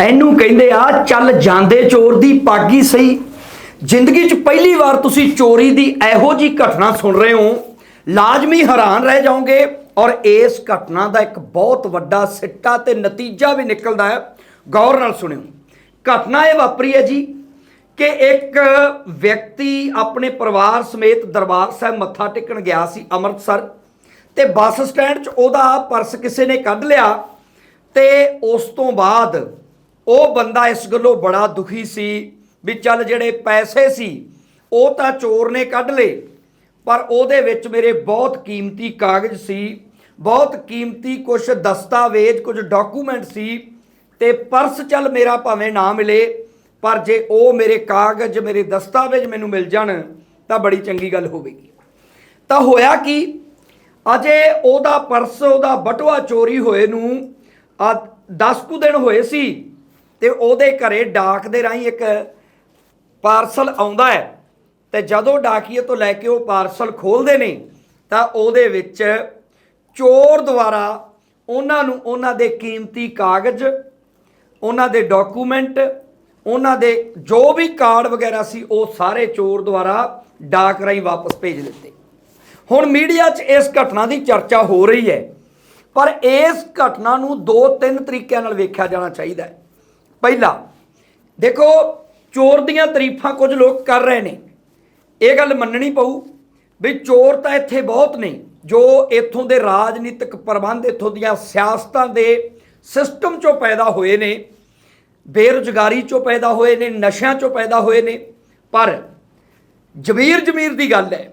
ਇਹਨੂੰ ਕਹਿੰਦੇ ਆ, ਚੱਲ ਜਾਂਦੇ ਚੋਰ ਦੀ ਪਾਗੀ ਸਹੀ। ਜ਼ਿੰਦਗੀ 'ਚ ਪਹਿਲੀ ਵਾਰ ਤੁਸੀਂ ਚੋਰੀ ਦੀ ਇਹੋ ਜੀ ਘਟਨਾ ਸੁਣ ਰਹੇ ਹੋ। ਲਾਜ਼ਮੀ ਹੈਰਾਨ ਰਹਿ ਜਾਓਗੇ ਔਰ ਇਸ ਘਟਨਾ ਦਾ ਇੱਕ ਬਹੁਤ ਵੱਡਾ ਸਿੱਟਾ ਤੇ ਨਤੀਜਾ ਵੀ ਨਿਕਲਦਾ ਹੈ। ਗੌਰ ਨਾਲ ਸੁਣਿਓ। ਘਟਨਾ ਇਹ ਵਾਪਰੀ ਹੈ ਜੀ ਕਿ ਇੱਕ ਵਿਅਕਤੀ ਆਪਣੇ ਪਰਿਵਾਰ ਸਮੇਤ ਦਰਬਾਰ ਸਾਹਿਬ ਮੱਥਾ ਟੇਕਣ ਗਿਆ ਸੀ ਅੰਮ੍ਰਿਤਸਰ ਤੇ ਬੱਸ ਸਟੈਂਡ 'ਚ ਉਹਦਾ ਪਰਸ ਕਿਸੇ ਨੇ ਕੱਢ ਲਿਆ ਤੇ ਉਸ ਤੋਂ ਬਾਅਦ ਉਹ ਬੰਦਾ ਇਸ ਗੱਲੋਂ ਬੜਾ ਦੁਖੀ ਸੀ ਵੀ ਚੱਲ ਜਿਹੜੇ ਪੈਸੇ ਸੀ, ਉਹ ਤਾਂ ਚੋਰ ਨੇ ਕੱਢ ਲਏ, ਪਰ ਉਹਦੇ ਵਿੱਚ ਮੇਰੇ ਬਹੁਤ ਕੀਮਤੀ ਕਾਗਜ਼ ਸੀ, ਬਹੁਤ ਕੀਮਤੀ ਕੁਝ ਦਸਤਾਵੇਜ਼, ਕੁਝ ਡਾਕੂਮੈਂਟ ਸੀ ਤੇ ਪਰਸ ਚੱਲ ਮੇਰਾ ਭਾਵੇਂ ਨਾ ਮਿਲੇ, ਪਰ ਜੇ ਉਹ ਮੇਰੇ ਕਾਗਜ਼, ਮੇਰੇ ਦਸਤਾਵੇਜ਼ ਮੈਨੂੰ ਮਿਲ ਜਾਣ, ਤਾਂ ਬੜੀ ਚੰਗੀ ਗੱਲ ਹੋਵੇਗੀ। ਤਾਂ ਹੋਇਆ ਕੀ? ਅਜੇ ਉਹਦਾ ਪਰਸ, ਉਹਦਾ ਬਟੂਆ ਚੋਰੀ ਹੋਏ ਨੂੰ ਆ 10 ਕੁ ਦਿਨ ਹੋਏ ਸੀ ਤੇ ਉਹਦੇ ਘਰੇ ਡਾਕ ਦੇ ਰਾਹੀਂ ਇੱਕ ਪਾਰਸਲ ਆਉਂਦਾ ਹੈ। ਤੇ ਜਦੋਂ ਡਾਕੀਏ ਤੋਂ ਲੈ ਕੇ ਉਹ ਪਾਰਸਲ ਖੋਲਦੇ ਨੇ, ਤਾਂ ਉਹਦੇ ਵਿੱਚ ਚੋਰ ਦੁਆਰਾ ਉਹਨਾਂ ਨੂੰ ਉਹਨਾਂ ਦੇ ਕੀਮਤੀ ਕਾਗਜ਼, ਉਹਨਾਂ ਦੇ ਡਾਕੂਮੈਂਟ, ਉਹਨਾਂ ਦੇ ਜੋ ਵੀ ਕਾਰਡ ਵਗੈਰਾ ਸੀ, ਉਹ ਸਾਰੇ ਚੋਰ ਦੁਆਰਾ ਡਾਕ ਰਾਹੀਂ ਵਾਪਸ ਭੇਜ ਦਿੱਤੇ। ਹੁਣ ਮੀਡੀਆ 'ਚ ਇਸ ਘਟਨਾ ਦੀ ਚਰਚਾ ਹੋ ਰਹੀ ਹੈ, ਪਰ ਇਸ ਘਟਨਾ ਨੂੰ ਦੋ ਤਿੰਨ ਤਰੀਕਿਆਂ ਨਾਲ ਵੇਖਿਆ ਜਾਣਾ ਚਾਹੀਦਾ ਹੈ। ਪਹਿਲਾ, ਦੇਖੋ, ਚੋਰ ਦੀਆਂ ਤਾਰੀਫਾਂ ਕੁਝ ਲੋਕ ਕਰ ਰਹੇ ਨੇ। ਇਹ ਗੱਲ ਮੰਨਣੀ ਪਊ ਵੀ ਚੋਰ ਤਾਂ ਇੱਥੇ ਬਹੁਤ ਨੇ, ਜੋ ਇੱਥੋਂ ਦੇ ਰਾਜਨੀਤਿਕ ਪ੍ਰਬੰਧ, ਇੱਥੋਂ ਦੀਆਂ ਸਿਆਸਤਾਂ ਦੇ ਸਿਸਟਮ ਚੋਂ ਪੈਦਾ ਹੋਏ ਨੇ, ਬੇਰੁਜ਼ਗਾਰੀ ਚੋਂ ਪੈਦਾ ਹੋਏ ਨੇ, ਨਸ਼ਿਆਂ ਚੋਂ ਪੈਦਾ ਹੋਏ ਨੇ। ਪਰ ਜਮੀਰ ਜਮੀਰ ਦੀ ਗੱਲ ਹੈ,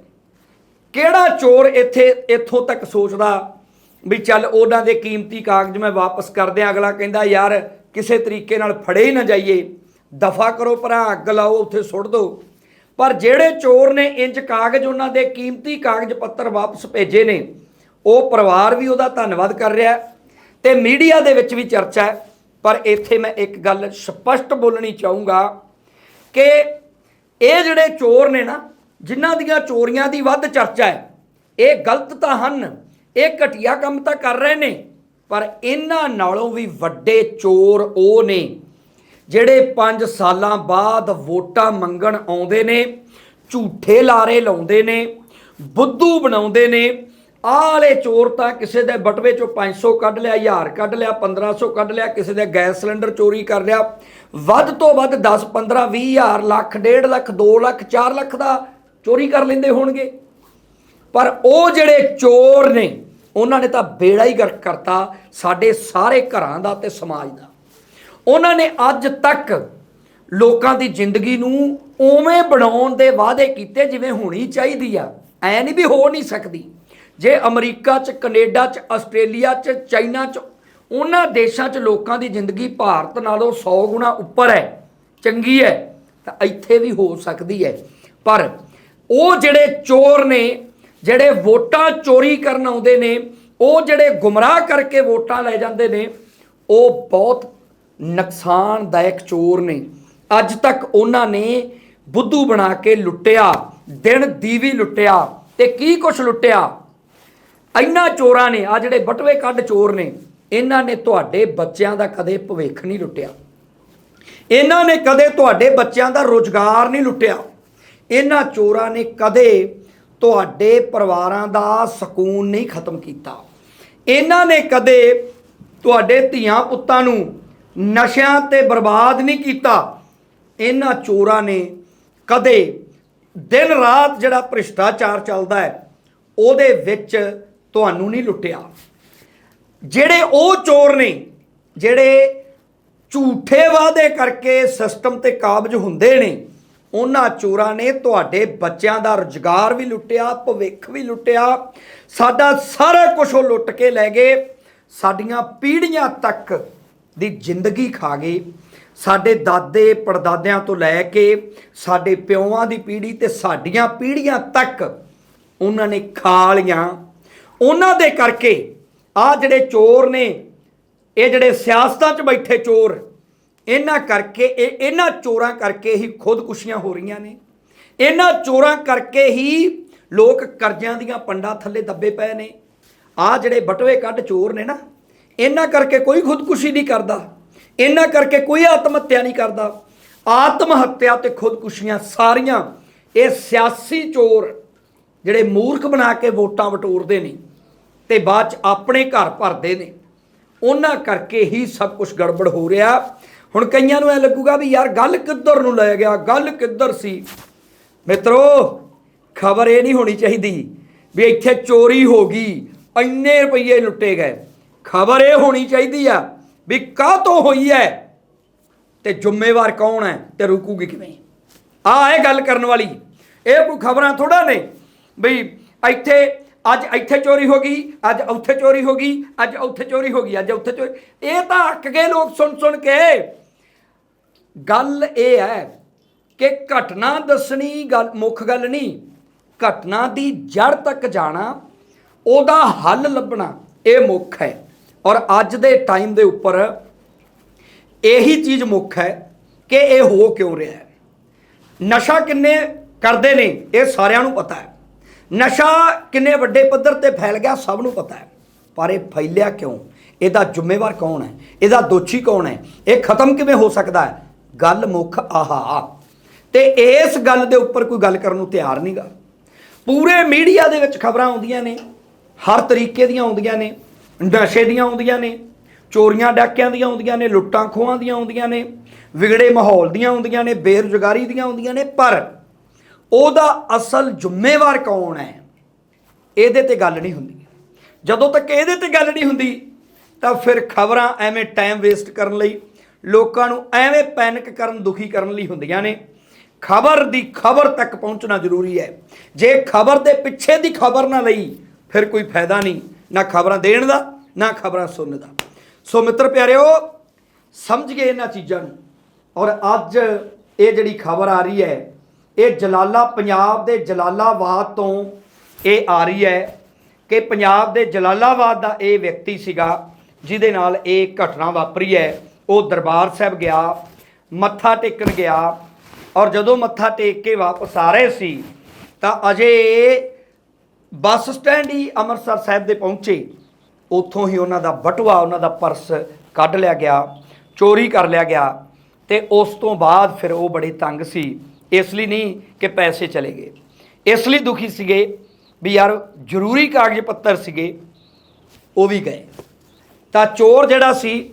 ਕਿਹੜਾ ਚੋਰ ਇੱਥੇ, ਇੱਥੋਂ ਤੱਕ ਸੋਚਦਾ ਵੀ ਚੱਲ ਉਹਨਾਂ ਦੇ ਕੀਮਤੀ ਕਾਗਜ਼ ਮੈਂ ਵਾਪਸ ਕਰ ਦਿਆਂ, ਅਗਲਾ ਕਹਿੰਦਾ, ਯਾਰ ਕਿਸੇ ਤਰੀਕੇ ਨਾਲ ਫੜੇ ਹੀ ਨਾ ਜਾਈਏ। ਦਫਾ ਕਰੋ ਭਰਾ, ਅੱਗ ਲਾਓ, ਉੱਥੇ ਸੁੱਟ ਦਿਓ। ਪਰ ਜਿਹੜੇ ਚੋਰ ਨੇ ਇੰਜ ਕਾਗਜ਼ ਉਹਨਾਂ ਦੇ ਕੀਮਤੀ ਕਾਗਜ਼ ਪੱਤਰ ਵਾਪਸ ਭੇਜੇ ਨੇ, ਉਹ ਪਰਿਵਾਰ ਵੀ ਉਹਦਾ ਧੰਨਵਾਦ ਕਰ ਰਿਹਾ ਹੈ ਤੇ ਮੀਡੀਆ ਦੇ ਵਿੱਚ ਵੀ ਚਰਚਾ ਹੈ। ਪਰ ਇੱਥੇ ਮੈਂ ਇੱਕ ਗੱਲ ਸਪਸ਼ਟ ਬੋਲਣੀ ਚਾਹੂੰਗਾ ਕਿ ਇਹ ਜਿਹੜੇ ਚੋਰ ਨੇ ਨਾ, ਜਿਨ੍ਹਾਂ ਦੀਆਂ ਚੋਰੀਆਂ ਦੀ ਵੱਧ ਚਰਚਾ ਹੈ, ਇਹ ਗਲਤ ਤਾਂ ਹਨ, ਇਹ ਘਟੀਆ ਕੰਮ ਤਾਂ ਕਰ ਰਹੇ ਨੇ। ਪਰ ਇਹਨਾਂ ਨਾਲੋਂ ਵੀ ਵੱਡੇ ਚੋਰ ਉਹ ਨੇ, ਜਿਹੜੇ 5 ਸਾਲਾਂ ਬਾਅਦ ਵੋਟਾਂ ਮੰਗਣ ਆਉਂਦੇ ਨੇ, ਝੂਠੇ ਲਾਰੇ ਲਾਉਂਦੇ ਨੇ, ਬੁੱਧੂ ਬਣਾਉਂਦੇ ਨੇ। ਆਹ ਵਾਲੇ ਚੋਰ ਤਾਂ ਕਿਸੇ ਦੇ ਬਟਵੇ ਚੋਂ 500 ਕੱਢ ਲਿਆ 1000 ਕੱਢ ਲਿਆ 1500 ਕੱਢ ਲਿਆ, ਕਿਸੇ ਦੇ ਗੈਸ ਸਿਲੰਡਰ ਚੋਰੀ ਕਰ ਲਿਆ। ਵੱਧ ਤੋਂ ਵੱਧ 10 15 20 ਹਜ਼ਾਰ, ਲੱਖ 1.5 ਲੱਖ 2 ਲੱਖ 4 ਲੱਖ ਦਾ ਚੋਰੀ ਕਰ ਲੈਂਦੇ ਹੋਣਗੇ। ਪਰ ਉਹ ਜਿਹੜੇ ਚੋਰ ਨੇ ਉਹਨਾਂ ਨੇ ਤਾਂ ਬੇੜਾ ਹੀ ਗਰਕ ਕਰਤਾ ਸਾਡੇ ਸਾਰੇ ਘਰਾਂ ਦਾ ਤੇ ਸਮਾਜ ਦਾ। ਉਹਨਾਂ ਨੇ ਅੱਜ ਤੱਕ ਲੋਕਾਂ ਦੀ ਜ਼ਿੰਦਗੀ ਨੂੰ ਉਵੇਂ ਬਣਾਉਣ ਦੇ ਵਾਅਦੇ ਕੀਤੇ ਜਿਵੇਂ ਹੋਣੀ ਚਾਹੀਦੀ ਆ। ਐ ਨਹੀਂ ਵੀ ਹੋ ਨਹੀਂ ਸਕਦੀ। ਜੇ ਅਮਰੀਕਾ 'ਚ, ਕੈਨੇਡਾ 'ਚ, ਆਸਟ੍ਰੇਲੀਆ 'ਚ, ਚਾਈਨਾ 'ਚ, ਉਹਨਾਂ ਦੇਸ਼ਾਂ 'ਚ ਲੋਕਾਂ ਦੀ ਜ਼ਿੰਦਗੀ ਭਾਰਤ ਨਾਲੋਂ 100 ਗੁਣਾ ਉੱਪਰ ਹੈ, ਚੰਗੀ ਹੈ, ਤਾਂ ਇੱਥੇ ਵੀ ਹੋ ਸਕਦੀ ਹੈ। ਪਰ ਉਹ ਜਿਹੜੇ ਚੋਰ ਨੇ ਜਿਹੜੇ ਵੋਟਾਂ ਚੋਰੀ ਕਰਨ ਆਉਂਦੇ ਨੇ, ਉਹ ਜਿਹੜੇ ਗੁੰਮਰਾਹ ਕਰਕੇ ਵੋਟਾਂ ਲੈ ਜਾਂਦੇ ਨੇ, ਉਹ ਬਹੁਤ ਨੁਕਸਾਨਦਾਇਕ ਚੋਰ ਨੇ। ਅੱਜ ਤੱਕ ਉਹਨਾਂ ਨੇ ਬੁੱਧੂ ਬਣਾ ਕੇ ਲੁੱਟਿਆ, ਦਿਨ ਦੀਵੀ ਲੁੱਟਿਆ ਤੇ ਕੀ ਕੁਛ ਲੁੱਟਿਆ? ਇੰਨਾ ਚੋਰਾਂ ਨੇ ਆ ਜਿਹੜੇ ਬਟਵੇ ਕੱਢ ਚੋਰ ਨੇ, ਇਹਨਾਂ ਨੇ ਤੁਹਾਡੇ ਬੱਚਿਆਂ ਦਾ ਕਦੇ ਭਵਿੱਖ ਨਹੀਂ ਲੁੱਟਿਆ। ਇਹਨਾਂ ਨੇ ਕਦੇ ਤੁਹਾਡੇ ਬੱਚਿਆਂ ਦਾ ਰੋਜ਼ਗਾਰ ਨਹੀਂ ਲੁੱਟਿਆ। ਇਹਨਾਂ ਚੋਰਾਂ ਨੇ ਕਦੇ ਤੁਹਾਡੇ ਪਰਿਵਾਰਾਂ ਦਾ ਸਕੂਨ ਨਹੀਂ ਖਤਮ ਕੀਤਾ। ਇਹਨਾਂ ਨੇ ਕਦੇ ਤੁਹਾਡੇ ਧੀਆਂ ਪੁੱਤਾਂ ਨੂੰ ਨਸ਼ਿਆਂ ਤੇ ਬਰਬਾਦ ਨਹੀਂ ਕੀਤਾ। ਇਹਨਾਂ ਚੋਰਾਂ ਨੇ ਕਦੇ ਦਿਨ ਰਾਤ ਜਿਹੜਾ ਭ੍ਰਿਸ਼ਟਾਚਾਰ ਚੱਲਦਾ ਹੈ, ਉਹਦੇ ਵਿੱਚ ਤੁਹਾਨੂੰ ਨਹੀਂ ਲੁੱਟਿਆ। ਜਿਹੜੇ ਉਹ ਚੋਰ ਨੇ, ਜਿਹੜੇ ਝੂਠੇ ਵਾਅਦੇ ਕਰਕੇ ਸਿਸਟਮ ਤੇ ਕਾਬਜ ਹੁੰਦੇ ਨੇ ਉਹਨਾਂ ਚੋਰਾਂ ਨੇ ਤੁਹਾਡੇ ਬੱਚਿਆਂ ਦਾ ਰੁਜ਼ਗਾਰ ਵੀ ਲੁੱਟਿਆ, ਭਵਿੱਖ ਵੀ ਲੁੱਟਿਆ। ਸਾਡਾ ਸਾਰਾ ਕੁਝ ਉਹ ਲੁੱਟ ਕੇ ਲੈ ਗਏ। ਸਾਡੀਆਂ ਪੀੜ੍ਹੀਆਂ ਤੱਕ ਦੀ ਜ਼ਿੰਦਗੀ ਖਾ ਗਏ। ਸਾਡੇ ਦਾਦੇ ਪੜਦਾਦਿਆਂ ਤੋਂ ਲੈ ਕੇ ਸਾਡੇ ਪਿਓਆਂ ਦੀ ਪੀੜ੍ਹੀ ਤੇ ਸਾਡੀਆਂ ਪੀੜ੍ਹੀਆਂ ਤੱਕ ਉਹਨਾਂ ਨੇ ਖਾ ਲੀਆਂ ਉਹਨਾਂ ਦੇ ਕਰਕੇ ਆ ਜਿਹੜੇ ਚੋਰ ਨੇ, ਇਹ ਜਿਹੜੇ ਸਿਆਸਤਾਂ 'ਚ ਬੈਠੇ ਚੋਰ ਇਹਨਾਂ ਕਰਕੇ ਇਹ ਇਹਨਾਂ ਚੋਰਾਂ ਕਰਕੇ ਹੀ ਖੁਦਕੁਸ਼ੀਆਂ ਹੋ ਰਹੀਆਂ ਨੇ। ਇਹਨਾਂ ਚੋਰਾਂ ਕਰਕੇ ਹੀ ਲੋਕ ਕਰਜ਼ਿਆਂ ਦੀਆਂ ਪੰਡਾਂ ਥੱਲੇ ਦੱਬੇ ਪਏ ਨੇ। ਆ ਜਿਹੜੇ ਬਟਵੇ ਕੱਢ ਚੋਰ ਨੇ ਨਾ, ਇਹਨਾਂ ਕਰਕੇ ਕੋਈ ਖੁਦਕੁਸ਼ੀ ਨਹੀਂ ਕਰਦਾ। ਇਹਨਾਂ ਕਰਕੇ ਕੋਈ ਆਤਮ ਹੱਤਿਆ ਨਹੀਂ ਕਰਦਾ। ਆਤਮ ਹੱਤਿਆ ਤੇ ਖੁਦਕੁਸ਼ੀਆਂ ਸਾਰੀਆਂ ਇਹ ਸਿਆਸੀ ਚੋਰ ਜਿਹੜੇ ਮੂਰਖ ਬਣਾ ਕੇ ਵੋਟਾਂ ਵਟੋਰਦੇ ਨੇ ਤੇ ਬਾਅਦ ਚ ਆਪਣੇ ਘਰ ਭਰਦੇ ਨੇ। ਉਹਨਾਂ ਕਰਕੇ ਹੀ ਸਭ ਕੁਝ ਗੜਬੜ ਹੋ ਰਿਹਾ। ਹੁਣ ਕਈਆਂ ਨੂੰ ਐ ਲੱਗੂਗਾ ਵੀ ਯਾਰ ਗੱਲ ਕਿੱਧਰ ਨੂੰ ਲੈ ਗਿਆ, ਗੱਲ ਕਿੱਧਰ ਸੀ? ਮਿੱਤਰੋ, ਖਬਰ ਇਹ ਨਹੀਂ ਹੋਣੀ ਚਾਹੀਦੀ ਵੀ ਇੱਥੇ ਚੋਰੀ ਹੋ ਗਈ, ਇੰਨੇ ਰੁਪਏ ਲੁੱਟੇ ਗਏ। ਖਬਰ ਇਹ ਹੋਣੀ ਚਾਹੀਦੀ ਆ ਵੀ ਕਾਹ ਤੋਂ ਹੋਈ ਹੈ ਤੇ ਜ਼ਿੰਮੇਵਾਰ ਕੌਣ ਹੈ ਤੇ ਰੁਕੂਗੀ ਕਿਵੇਂ? ਆ ਇਹ ਗੱਲ ਕਰਨ ਵਾਲੀ। ਇਹ ਕੋਈ ਖਬਰਾਂ ਥੋੜਾ ਨੇ ਬਈ ਇੱਥੇ ਅੱਜ ਇੱਥੇ ਚੋਰੀ ਹੋ ਗਈ, ਅੱਜ ਉੱਥੇ ਚੋਰੀ ਹੋ ਗਈ, ਅੱਜ ਉੱਥੇ ਚੋਰੀ ਹੋ ਗਈ, ਅੱਜ ਉੱਥੇ ਚੋਰੀ। ਇਹ ਤਾਂ ਅੱਕ ਗਏ ਲੋਕ ਸੁਣ ਸੁਣ ਕੇ। ਗੱਲ ਇਹ ਹੈ ਕਿ ਘਟਨਾ ਦੱਸਣੀ ਗੱਲ, ਮੁੱਖ ਗੱਲ ਨਹੀਂ। ਘਟਨਾ ਦੀ ਜੜ ਤੱਕ ਜਾਣਾ, ਉਹਦਾ ਹੱਲ ਲੱਭਣਾ, ਇਹ ਮੁੱਖ ਹੈ। ਔਰ ਅੱਜ ਦੇ ਟਾਈਮ ਦੇ ਉੱਪਰ ਇਹੀ ਚੀਜ਼ ਮੁੱਖ ਹੈ ਕਿ ਇਹ ਹੋ ਕਿਉਂ ਰਿਹਾ ਹੈ। ਨਸ਼ਾ ਕਿੰਨੇ ਕਰਦੇ ਨੇ, ਇਹ ਸਾਰਿਆਂ ਨੂੰ ਪਤਾ ਹੈ। ਨਸ਼ਾ ਕਿੰਨੇ ਵੱਡੇ ਪੱਧਰ ਤੇ ਫੈਲ ਗਿਆ, ਸਭ ਨੂੰ ਪਤਾ ਹੈ। ਪਰ ਇਹ ਫੈਲਿਆ ਕਿਉਂ? ਇਹਦਾ ਜ਼ਿੰਮੇਵਾਰ ਕੌਣ ਹੈ? ਇਹਦਾ ਦੋਸ਼ੀ ਕੌਣ ਹੈ? ਇਹ ਖਤਮ ਕਿਵੇਂ ਹੋ ਸਕਦਾ ਹੈ? ਗੱਲ ਮੁੱਖ ਆਹਾ। ਤੇ ਇਸ ਗੱਲ ਦੇ ਉੱਪਰ ਕੋਈ ਗੱਲ ਕਰਨ ਨੂੰ ਤਿਆਰ ਨਹੀਂਗਾ। ਪੂਰੇ ਮੀਡੀਆ ਦੇ ਵਿੱਚ ਖਬਰਾਂ ਆਉਂਦੀਆਂ ਨੇ, ਹਰ ਤਰੀਕੇ ਦੀਆਂ ਆਉਂਦੀਆਂ ਨੇ, ਨਸ਼ੇ ਦੀਆਂ ਆਉਂਦੀਆਂ ਨੇ, ਚੋਰੀਆਂ ਡਾਕਿਆਂ ਦੀਆਂ ਆਉਂਦੀਆਂ ਨੇ, ਲੁੱਟਾਂ ਖੋਹਾਂ ਦੀਆਂ ਆਉਂਦੀਆਂ ਨੇ, ਵਿਗੜੇ ਮਾਹੌਲ ਦੀਆਂ ਆਉਂਦੀਆਂ ਨੇ, ਬੇਰੁਜ਼ਗਾਰੀ ਦੀਆਂ ਆਉਂਦੀਆਂ ਨੇ, ਪਰ ਉਹਦਾ ਅਸਲ ਜ਼ਿੰਮੇਵਾਰ ਕੌਣ ਹੈ? ਇਹਦੇ ਤੇ ਗੱਲ ਨਹੀਂ ਹੁੰਦੀ। ਜਦੋਂ ਤੱਕ ਇਹਦੇ ਤੇ ਗੱਲ ਨਹੀਂ ਹੁੰਦੀ, ਤਾਂ ਫਿਰ ਖਬਰਾਂ ਐਵੇਂ ਟਾਈਮ ਵੇਸਟ ਕਰਨ ਲਈ ਲੋਕਾਂ ਨੂੰ ਐਵੇਂ ਪੈਨਿਕ ਕਰਨ, ਦੁਖੀ ਕਰਨ ਲਈ ਹੁੰਦੀਆਂ ਨੇ। ਖਬਰ ਦੀ ਖਬਰ ਤੱਕ ਪਹੁੰਚਣਾ ਜ਼ਰੂਰੀ ਹੈ। ਜੇ ਖਬਰ ਦੇ ਪਿੱਛੇ ਦੀ ਖਬਰ ਨਾ ਲਈ, ਫਿਰ ਕੋਈ ਫਾਇਦਾ ਨਹੀਂ। ਨਾ ਖਬਰਾਂ ਦੇਣ ਦਾ, ਨਾ ਖਬਰਾਂ ਸੁਣਨ ਦਾ। ਸੋ ਮਿੱਤਰ ਪਿਆਰਿਓ ਸਮਝ ਗਏ ਇਹਨਾਂ ਚੀਜ਼ਾਂ ਨੂੰ। ਔਰ ਅੱਜ ਇਹ ਜਿਹੜੀ ਖਬਰ ਆ ਰਹੀ ਹੈ, ਇਹ ਜਲਾਲਾ ਪੰਜਾਬ ਦੇ ਜਲਾਲਾਬਾਦ ਤੋਂ ਇਹ ਆ ਰਹੀ ਹੈ ਕਿ ਪੰਜਾਬ ਦੇ ਜਲਾਲਾਬਾਦ ਦਾ ਇਹ ਵਿਅਕਤੀ ਸੀਗਾ, ਜਿਹਦੇ ਨਾਲ ਇਹ ਘਟਨਾ ਵਾਪਰੀ ਹੈ। ਉਹ ਦਰਬਾਰ ਸਾਹਿਬ ਗਿਆ, ਮੱਥਾ ਟੇਕਣ ਗਿਆ ਔਰ ਜਦੋਂ ਮੱਥਾ ਟੇਕ ਕੇ ਵਾਪਸ ਆ ਰਹੇ ਸੀ ਤਾਂ ਅਜੇ ਬੱਸ ਸਟੈਂਡ ਹੀ ਅੰਮ੍ਰਿਤਸਰ ਸਾਹਿਬ ਦੇ ਪਹੁੰਚੇ। ਉੱਥੋਂ ਹੀ ਉਹਨਾਂ ਦਾ ਬਟੂਆ, ਉਹਨਾਂ ਦਾ ਪਰਸ ਕੱਢ ਲਿਆ ਗਿਆ, ਚੋਰੀ ਕਰ ਲਿਆ ਗਿਆ ਤੇ ਉਸ ਤੋਂ ਬਾਅਦ ਫਿਰ ਉਹ ਬੜੇ ਤੰਗ ਸੀ। ਇਸ ਲਈ ਨਹੀਂ ਕਿ ਪੈਸੇ ਚਲੇ ਗਏ। ਇਸ ਲਈ ਦੁਖੀ ਸੀਗੇ ਵੀ ਯਾਰ ਜ਼ਰੂਰੀ ਕਾਗਜ਼ ਪੱਤਰ ਸੀਗੇ, ਉਹ ਵੀ ਗਏ। ਤਾਂ ਚੋਰ ਜਿਹੜਾ ਸੀ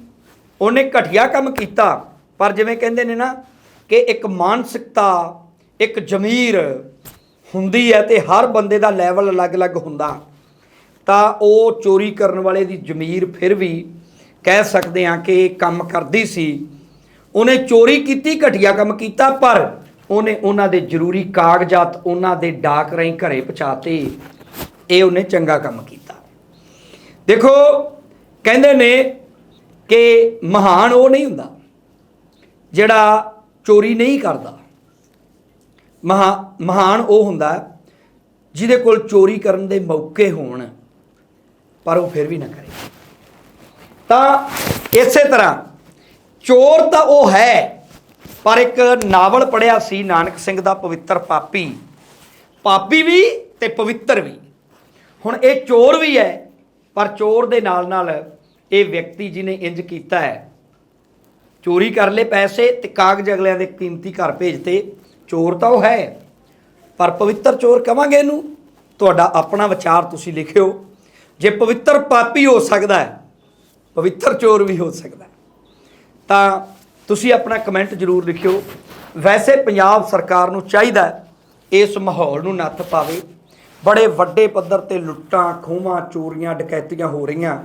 ਉਹਨੇ ਘਟੀਆ ਕੰਮ ਕੀਤਾ। ਪਰ ਜਿਵੇਂ ਕਹਿੰਦੇ ਨੇ ਨਾ ਕਿ ਇੱਕ ਮਾਨਸਿਕਤਾ, ਇੱਕ ਜ਼ਮੀਰ ਹੁੰਦੀ ਹੈ ਤੇ ਹਰ ਬੰਦੇ ਦਾ ਲੈਵਲ ਅਲੱਗ-ਅਲੱਗ ਹੁੰਦਾ। ਤਾਂ ਉਹ ਚੋਰੀ ਕਰਨ ਵਾਲੇ ਦੀ ਜ਼ਮੀਰ ਫਿਰ ਵੀ ਕਹਿ ਸਕਦੇ ਹਾਂ ਕਿ ਇਹ ਕੰਮ ਕਰਦੀ ਸੀ। ਉਹਨੇ ਚੋਰੀ ਕੀਤੀ, ਘਟੀਆ ਕੰਮ ਕੀਤਾ, ਪਰ ਉਹਨੇ ਉਹਨਾਂ ਦੇ ਜ਼ਰੂਰੀ ਕਾਗਜ਼ਾਤ ਉਹਨਾਂ ਦੇ ਡਾਕ ਰਾਹੀਂ ਘਰੇ ਪਹੁੰਚਾਤੇ। ਇਹ ਉਹਨੇ ਚੰਗਾ ਕੰਮ ਕੀਤਾ। ਦੇਖੋ, ਕਹਿੰਦੇ ਨੇ ਕਿ ਮਹਾਨ ਉਹ ਨਹੀਂ ਹੁੰਦਾ, ਜਿਹੜਾ ਚੋਰੀ ਨਹੀਂ ਕਰਦਾ। ਮਹਾ, ਮਹਾਨ ਉਹ ਹੁੰਦਾ ਜਿਹਦੇ ਕੋਲ ਚੋਰੀ ਕਰਨ ਦੇ ਮੌਕੇ ਹੋਣ, ਪਰ ਉਹ ਫਿਰ ਵੀ ਨਾ ਕਰੇ। ਤਾਂ ਇਸੇ ਤਰ੍ਹਾਂ ਚੋਰ ਤਾਂ ਉਹ ਹੈ, ਪਰ ਇੱਕ ਨਾਵਲ ਪੜਿਆ ਸੀ ਨਾਨਕ ਸਿੰਘ ਦਾ ਪਵਿੱਤਰ ਪਾਪੀ। ਪਾਪੀ ਵੀ ਤੇ ਪਵਿੱਤਰ ਵੀ। ਹੁਣ ਇਹ ਚੋਰ ਵੀ ਹੈ, ਪਰ ਚੋਰ ਦੇ ਨਾਲ ਨਾਲ ਇਹ ਵਿਅਕਤੀ ਜਿਹਨੇ ਇੰਜ ਕੀਤਾ ਹੈ। ਚੋਰੀ ਕਰ ਲਏ ਪੈਸੇ ਤੇ ਕਾਗਜ਼ ਅਗਲਿਆਂ ਦੇ ਕੀਮਤੀ ਘਰ ਭੇਜਤੇ ਚੋਰ ਤਾਂ ਉਹ ਹੈ। ਪਰ ਪਵਿੱਤਰ ਚੋਰ ਕਵਾਂਗੇ ਇਹਨੂੰ? ਤੁਹਾਡਾ ਆਪਣਾ ਵਿਚਾਰ ਤੁਸੀਂ ਲਿਖਿਓ। ਜੇ ਪਵਿੱਤਰ ਪਾਪੀ ਹੋ ਸਕਦਾ ਹੈ, ਪਵਿੱਤਰ ਚੋਰ ਵੀ ਹੋ ਸਕਦਾ ਹੈ। ਤਾਂ ਤੁਸੀਂ ਆਪਣਾ ਕਮੈਂਟ ਜ਼ਰੂਰ ਲਿਖਿਓ। ਵੈਸੇ ਪੰਜਾਬ ਸਰਕਾਰ ਨੂੰ ਚਾਹੀਦਾ ਇਸ ਮਾਹੌਲ ਨੂੰ ਨੱਥ ਪਾਵੇ। ਬੜੇ ਵੱਡੇ ਪੱਧਰ ਤੇ ਲੁੱਟਾਂ, ਖੋਹਾਂ, ਚੋਰੀਆਂ, ਡਕੈਤੀਆਂ ਹੋ ਰਹੀਆਂ।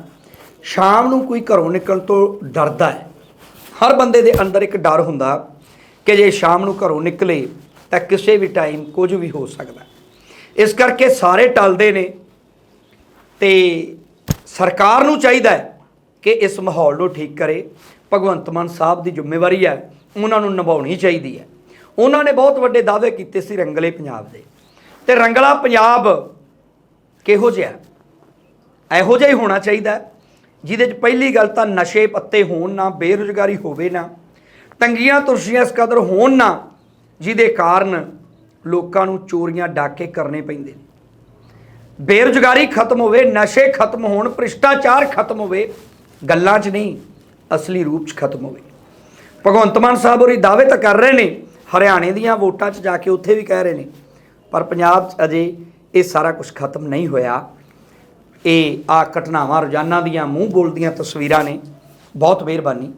ਸ਼ਾਮ ਨੂੰ ਕੋਈ ਘਰੋਂ ਨਿਕਲਣ ਤੋਂ ਡਰਦਾ ਹੈ। ਹਰ ਬੰਦੇ ਦੇ ਅੰਦਰ ਇੱਕ ਡਰ ਹੁੰਦਾ ਕਿ ਜੇ ਸ਼ਾਮ ਨੂੰ ਘਰੋਂ ਨਿਕਲੇ ਤਾਂ ਕਿਸੇ ਵੀ ਟਾਈਮ ਕੁਝ ਵੀ ਹੋ ਸਕਦਾ ਇਸ ਕਰਕੇ ਸਾਰੇ ਟਲਦੇ ਨੇ ਤੇ ਸਰਕਾਰ ਨੂੰ ਚਾਹੀਦਾ ਹੈ ਕਿ ਇਸ ਮਾਹੌਲ ਨੂੰ ਠੀਕ ਕਰੇ। ਭਗਵੰਤ ਮਾਨ ਸਾਹਿਬ ਦੀ ਜ਼ਿੰਮੇਵਾਰੀ ਹੈ, ਉਹਨਾਂ ਨੂੰ ਨਿਭਾਉਣੀ ਚਾਹੀਦੀ ਹੈ। ਉਹਨਾਂ ਨੇ ਬਹੁਤ ਵੱਡੇ ਦਾਅਵੇ ਕੀਤੇ ਸੀ ਰੰਗਲੇ ਪੰਜਾਬ ਦੇ। ਤੇ ਰੰਗਲਾ ਪੰਜਾਬ ਕਿਹੋ ਜਿਹਾ ਇਹੋ ਜਿਹਾ ਹੀ ਹੋਣਾ ਚਾਹੀਦਾ ਜਿਹਦੇ 'ਚ ਪਹਿਲੀ ਗੱਲ ਤਾਂ ਨਸ਼ੇ ਪੱਤੇ ਹੋਣ ਨਾ, ਬੇਰੁਜ਼ਗਾਰੀ ਹੋਵੇ ਨਾ, ਤੰਗੀਆਂ ਤੁਰਸ਼ੀਆਂ ਇਸ ਕਦਰ ਹੋਣ ਨਾ, ਜਿਹਦੇ ਕਾਰਨ ਲੋਕਾਂ ਨੂੰ ਚੋਰੀਆਂ ਡਾਕੇ ਕਰਨੇ ਪੈਂਦੇ ਨੇ। ਬੇਰੋਜ਼ਗਾਰੀ ਖਤਮ ਹੋਵੇ, ਨਸ਼ੇ ਖਤਮ ਹੋਣ, ਭ੍ਰਿਸ਼ਟਾਚਾਰ ਖਤਮ ਹੋਵੇ, ਗੱਲਾਂ 'ਚ ਨਹੀਂ, ਅਸਲੀ ਰੂਪ 'ਚ ਖਤਮ ਹੋਵੇ। ਭਗਵੰਤ ਮਾਨ ਸਾਹਿਬ ਹੋਰੀ ਦਾਅਵੇ ਤਾਂ ਕਰ ਰਹੇ ਨੇ, ਹਰਿਆਣੇ ਦੀਆਂ ਵੋਟਾਂ 'ਚ ਜਾ ਕੇ ਉੱਥੇ ਵੀ ਕਹਿ ਰਹੇ ਨੇ, ਪਰ ਪੰਜਾਬ 'ਚ ਅਜੇ ਇਹ ਸਾਰਾ ਕੁਝ ਖਤਮ ਨਹੀਂ ਹੋਇਆ। ਇਹ ਆ ਘਟਨਾਵਾਂ ਰੋਜ਼ਾਨਾ ਦੀਆਂ ਮੂੰਹ ਬੋਲਦੀਆਂ ਤਸਵੀਰਾਂ ਨੇ। ਬਹੁਤ ਮਿਹਰਬਾਨੀ।